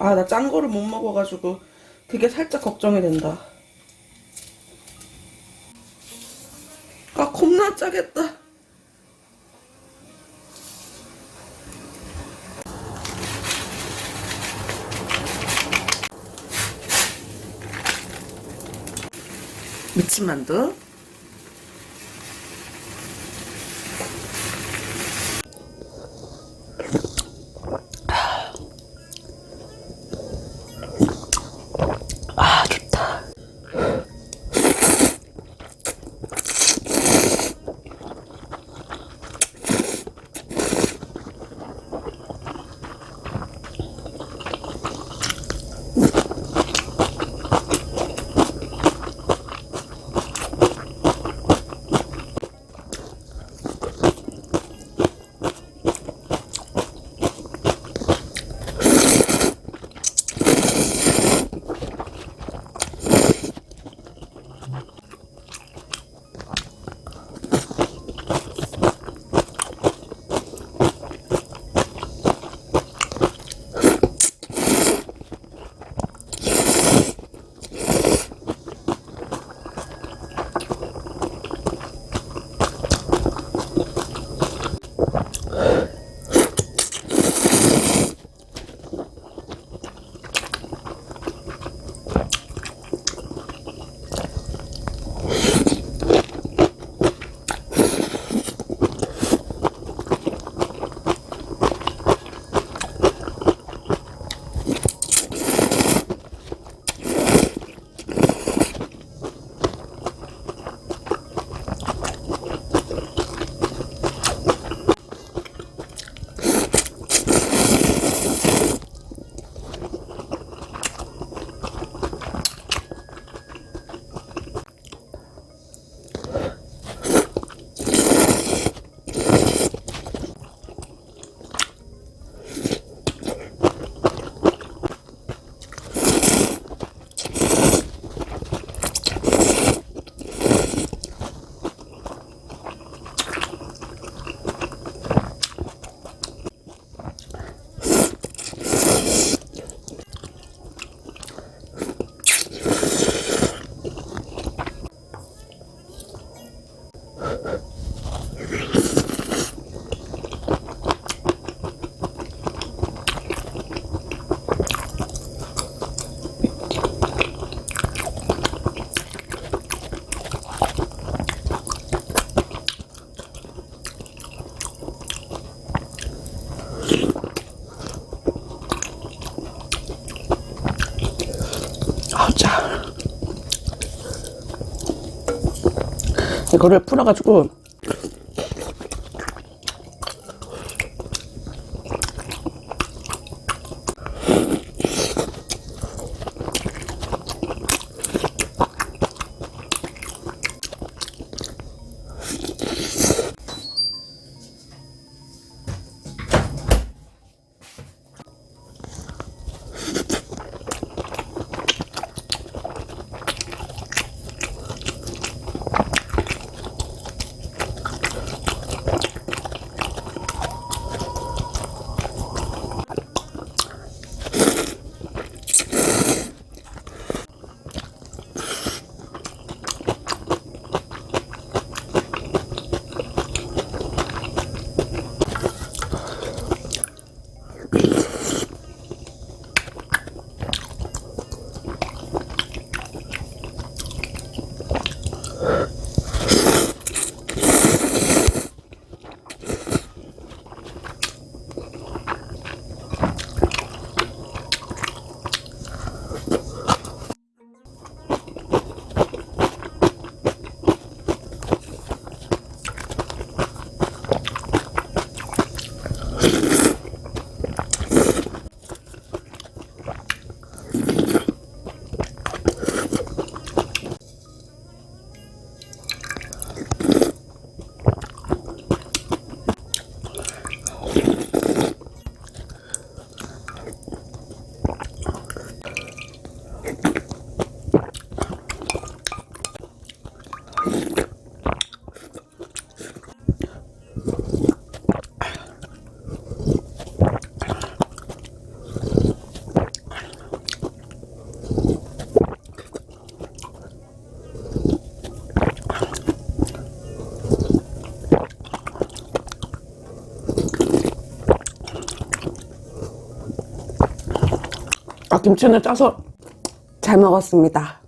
아, 나 짠 거를 못 먹어가지고 그게 살짝 걱정이 된다. 아, 겁나 짜겠다. 미친 만두. 아, 짜. 이거를 풀어가지고 아 김치는 짜서 잘 먹었습니다.